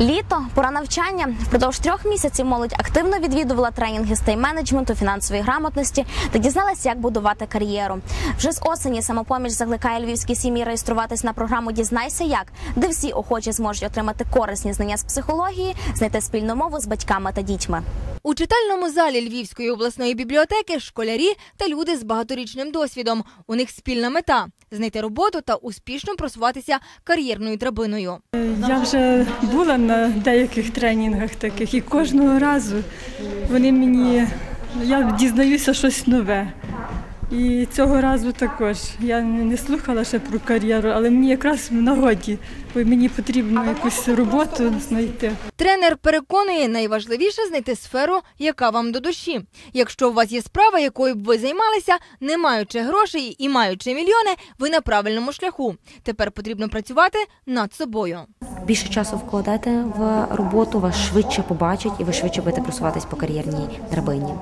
Літо, пора навчання. Впродовж трьох місяців молодь активно відвідувала тренінги з тайм-менеджменту, фінансової грамотності та дізналася, як будувати кар'єру. Вже з осені самопоміч закликає львівські сім'ї реєструватись на програму Дізнайся як, де всі охочі зможуть отримати корисні знання з психології, знайти спільну мову з батьками та дітьми. У читальному залі Львівської обласної бібліотеки школярі та люди з багаторічним досвідом. У них спільна мета знайти роботу та успішно просуватися кар'єрною драбиною. Я вже була на деяких тренінгах таких, і кожного разу вони мені я дізнаюся щось нове. І цього разу також я не слухала ще про кар'єру, але мені якраз в нагоді, бо мені потрібно якусь роботу знайти. Тренер переконує, найважливіше знайти сферу, яка вам до душі. Якщо у вас є справа, якою б ви займалися, не маючи грошей і маючи мільйони, ви на правильному шляху. Тепер потрібно працювати над собою. більше часу вкладете в роботу, вас швидше побачать і ви швидше будете просуватись по кар'єрній драбині.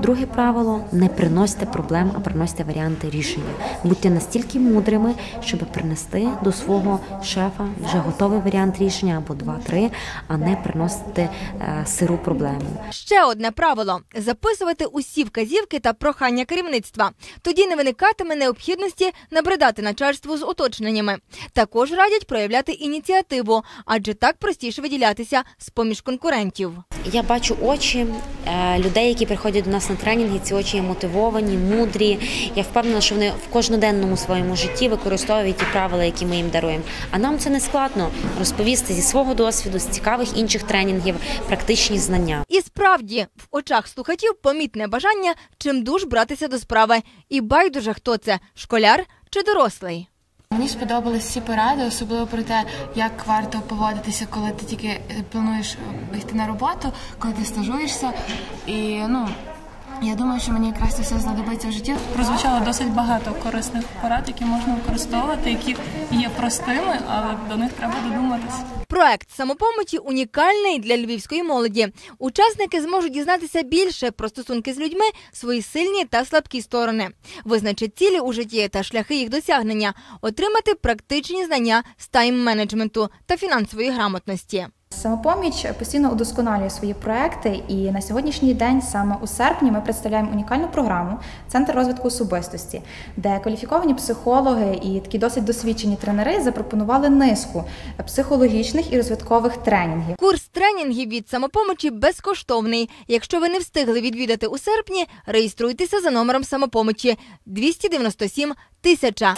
Друге правило не приносьте проблем, а приносьте варіанти рішення. Будьте настільки мудрими, щоб принести до свого шефа вже готовий варіант рішення або два-три, а не приносити е, сиру проблему. Ще одне правило записувати усі вказівки та прохання керівництва. Тоді не виникатиме необхідності набридати начальству з уточненнями. Також радять проявляти ініціативу, адже так простіше виділятися з поміж конкурентів. Я бачу очі е, людей, які приходять до нас на тренінги. Ці очі є мотивовані, мудрі. Я впевнена, що вони в кожноденному своєму житті використовують ті правила, які ми їм даруємо. А нам це не складно розповісти зі свого досвіду, з цікавих інших тренінгів, практичні знання. І справді в очах слухачів помітне бажання чимдуж братися до справи. І байдуже хто це школяр чи дорослий. Мені сподобались всі поради, особливо про те, як варто поводитися, коли ти тільки плануєш е, йти на роботу, коли ти стажуєшся. І ну я думаю, що мені якраз це все знадобиться в житті. прозвучало досить багато корисних порад, які можна використовувати, які є простими, але до них треба додуматися. Проект самопомочі унікальний для львівської молоді. Учасники зможуть дізнатися більше про стосунки з людьми, свої сильні та слабкі сторони, визначить цілі у житті та шляхи їх досягнення, отримати практичні знання з тайм-менеджменту та фінансової грамотності. Самопоміч постійно удосконалює свої проекти, і на сьогоднішній день, саме у серпні, ми представляємо унікальну програму Центр розвитку особистості, де кваліфіковані психологи і такі досить досвідчені тренери запропонували низку психологічних і розвиткових тренінгів. Курс тренінгів від самопомочі безкоштовний. Якщо ви не встигли відвідати у серпні, реєструйтеся за номером самопомочі 297 1000.